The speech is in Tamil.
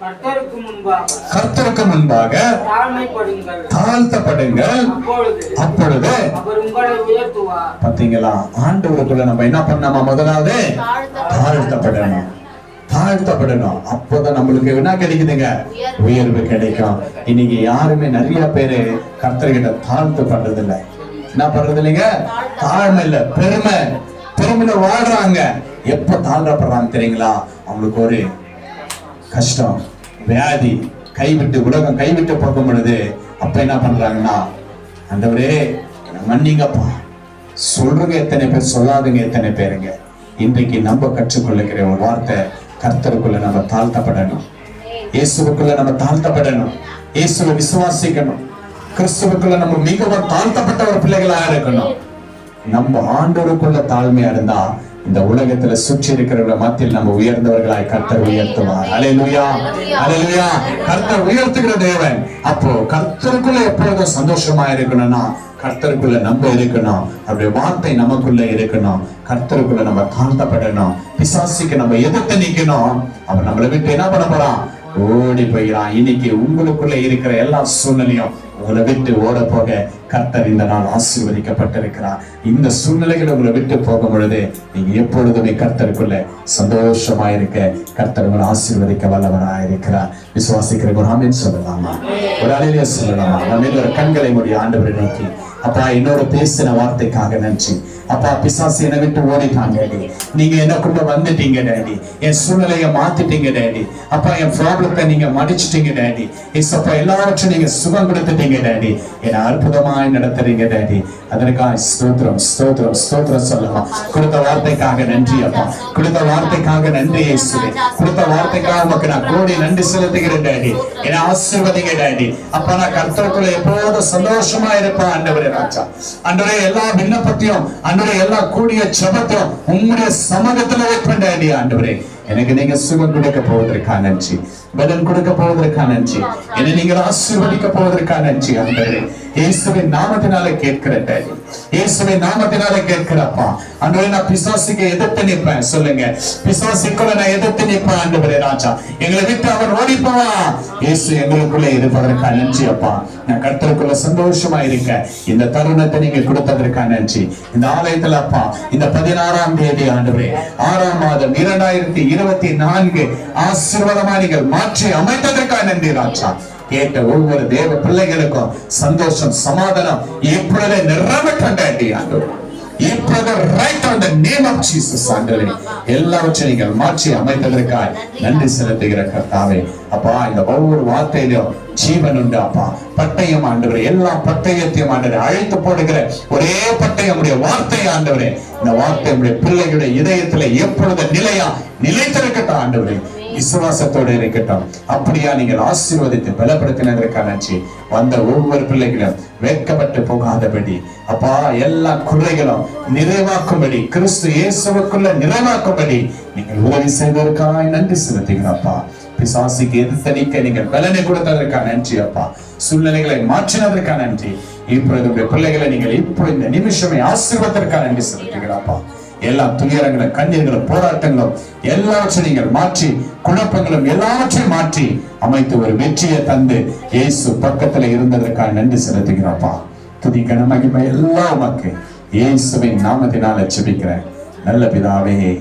கர்த்தருக்கு முன்பாக தாழ்த்தப்படுங்கள். அப்பொழுது பாத்தீங்களா? ஆண்டவருக்குள்ள நம்ம என்ன பண்ணாம முதலாவது? தாழ்த்தப்படணும். தாழ்த்தப்படணும். அப்போதான் நம்மளுக்கு என்ன கிடைக்குதுங்க? உயர்வு கிடைக்கும். இன்னைக்கு யாருமே நிறைய பேரு கர்த்தர்கிட்ட தாழ்த்து பண்றது இல்ல என்ன பண்றது இல்லைங்க தாழ்மை இல்ல பெருமை. பெருமையில வாழ்றாங்க. எப்ப தாழ்த்தப்படுறாங்க தெரியுங்களா? அவங்களுக்கு ஒரு கஷ்டம். வியாதி கைவிட்டு உலகம் கைவிட்டு போகும் பொழுது அப்ப என்ன பண்றாங்கன்னா அந்தவரே மன்னிங்கப்பா. சொல்றங்க எத்தனை பேர் சொல்லாதுங்க எத்தனை பேருங்க. இன்றைக்கு நம்ம கற்றுக்கொள்ளுகிற ஒரு வார்த்தை கர்த்தருக்குள்ள நம்ம தாழ்த்தப்படணும். இயேசுவுக்குள்ள நம்ம தாழ்த்தப்படணும். இயேசுவை விசுவாசிக்கணும். கிறிஸ்துவுக்குள்ள நம்ம மிகவும் தாழ்த்தப்பட்ட ஒரு பிள்ளைகளா இருக்கணும். நம்ம ஆண்டோருக்குள்ள தாழ்மையா இருந்தா இந்த உலகத்துல சுற்றி இருக்கிறவங்க மத்தியில் நம்ம உயர்ந்தவர்களாய் கர்த்தர் உயர்த்துவார். அலையலுயா அலையலுயா கர்த்தர் உயர்த்துகிற தேவன். அப்போ கர்த்தருக்குள்ள எப்பொழுதும் சந்தோஷமா இருக்கணும்னா கர்த்தருக்குள்ள நம்ம இருக்கணும். அவருடைய வார்த்தை நமக்குள்ள இருக்கணும். கர்த்தருக்குள்ள நம்ம தாழ்த்தப்படணும். பிசாசிக்கு நம்ம எதிர்த்து நிக்கணும் அவன் நம்மளை விட்டு என்ன பண்ண போறான்? ஓடி போயிடான் இன்னைக்கு உங்களுக்குள்ள இருக்கிற எல்லா சூழ்நிலையும் உங்களை விட்டு ஓட போக கர்த்தர் இந்த நாள் ஆசீர்வதிக்கப்பட்டிருக்கிறார். இந்த சூழ்நிலைகள் உங்களை விட்டு போகும் பொழுது நீங்க எப்பொழுதுமே கர்த்தருக்குள்ள சந்தோஷமா இருக்க கர்த்தர் உங்களை ஆசீர்வதிக்க வல்லவராக இருக்கிறார். விசுவாசிக்கிற குராமின் சொல்லலாமா? ஒரு அலையிலே சொல்லலாமா? நம்ம ஒரு கண்களை முடிய ஆண்டவரை நோக்கி அப்பா என்னோட பேசின வார்த்தைக்காக நன்றி. அப்பா பிசாசு என்னை விட்டு ஓடிட்டாங்க டேடி. நீங்க எனக்குள்ள வந்துட்டீங்க டேடி? என் சூழ்நிலையை மாத்திட்டீங்க டேடி. அப்பா என் ப்ராப்ளத்தை நீங்க மடிச்சிட்டீங்க டேடி. அப்பா எல்லாவற்றையும் நீங்க சுகம் கொடுத்துட்டீங்க டேடி என்னை அற்புதமாய் நடத்துறீங்க டேடி அதற்காக ஸ்தோத்திரம் ஸ்தோத்திரம் ஸ்தோத்திரம் சொல்லுமா கொடுத்த வார்த்தைக்காக நன்றி அப்பா கொடுத்த வார்த்தைக்காக நன்றி இயேசுவே கொடுத்த வார்த்தைக்காக உமக்கு நான் கோடி நன்றி செலுத்துகிறேன் டேடி என்னை ஆசீர்வதிங்க டேடி அப்பா நான் கர்த்தருக்குள்ள எப்போதும் சந்தோஷமா இருப்பேன் ஆண்டவரே ராஜா அன்றைய எல்லா விண்ணப்பத்தையும் அன்றைய எல்லா கூடிய ஜெபத்தையும் உங்களுடைய சமூகத்துல வைப்பேன் டேடி ஆண்டவரே எனக்கு நீங்க சுகம் கொடுக்க போவதற்காக நன்றி. பலன் கொடுக்க போவதற்காக நன்றி. என்னை நீங்கள் ஆசீர்வதிக்க போவதற்காக நன்றி ஆண்டவரே இயேசுவின் நாமத்தினால கேட்கிறேன் டேடி இயேசுவின் நாமத்தினால கேட்கிறப்பா அன்று நான் பிசாசுக்கு எதிர்த்து நிற்பேன். சொல்லுங்க. பிசாசுக்குள்ள நான் எதிர்த்து நிற்பேன் ஆண்டவரே ராஜா. எங்களை விட்டு அவர் ஓடி இயேசு எங்களுக்குள்ள இருப்பதற்காக நன்றி அப்பா. நான் கர்த்தருக்குள்ள சந்தோஷமா இருக்க. இந்த தருணத்தை நீங்க கொடுத்ததற்காக நன்றி. இந்த ஆலயத்துல அப்பா இந்த பதினாறாம் தேதி ஆண்டுவே ஆறாம் மாதம் இரண்டாயிரத்தி இருபத்தி நான்கு ஆசீர்வாதமா நீங்கள் மாற்றி அமைத்ததற்காக நன்றி ராஜா. கேட்ட ஒவ்வொரு தேவ பிள்ளைகளுக்கும் சந்தோஷம் சமாதானம். இப்பொழுதே நிறைவேற்றாண்டி ஆண்டவர். இப்பொழுது right on the name of Jesus ஆண்டவரே. எல்லாவற்றையும் நீங்கள் மாற்றி அமைத்ததற்காய் நன்றி செலுத்துகிற கர்த்தாவே. அப்பா இந்த ஒவ்வொரு வார்த்தையிலும் ஜீவன் உண்டு அப்பா. பட்டயம் ஆண்டவரே. எல்லா பட்டயத்தையும் ஆண்டவரே அழைத்து போடுகிற ஒரே பட்டயம் உடைய வார்த்தை ஆண்டவரே. இந்த வார்த்தை உடைய பிள்ளைகளுடைய இதயத்துல எப்பொழுது நிலையா நிலைத்திருக்கட்டும் ஆண்டவரே. விசுவாசத்தோடு இருக்கட்டும். அப்படியா நீங்கள் ஆசீர்வதித்து பலப்படுத்தினதற்காக நன்றி. வந்த ஒவ்வொரு பிள்ளைகளும் வெட்கப்பட்டு போகாதபடி. அப்பா எல்லா குறைகளும் நிறைவாக்கும்படி கிறிஸ்து இயேசுவுக்குள்ள நிறைவாக்கும்படி நீங்கள் உதவி செய்ததற்காக நன்றி செலுத்துகிறப்பா பிசாசிக்கு எதிர்த்தளிக்க நீங்கள் பலனை கொடுத்ததற்காக நன்றி அப்பா. சூழ்நிலைகளை மாற்றினதற்காக நன்றி. இப்பொழுது பிள்ளைகளை நீங்கள் இப்போ இந்த நிமிஷமே ஆசீர்வதற்காக நன்றி செலுத்துகிறாப்பா எல்லா துயரங்களும் கண்ணீர்களும் போராட்டங்களும் எல்லாவற்றையும் நீங்கள் மாற்றி குழப்பங்களும் எல்லாவற்றையும் மாற்றி அமைத்து ஒரு வெற்றியை தந்து இயேசு பக்கத்துல இருந்ததற்காக நன்றி செலுத்துகிறோம்ப்பா. துதி கனமகிமை எல்லாம் உமக்கு. இயேசுவின் நாமத்தினால செபிக்கிறேன் நல்ல பிதாவே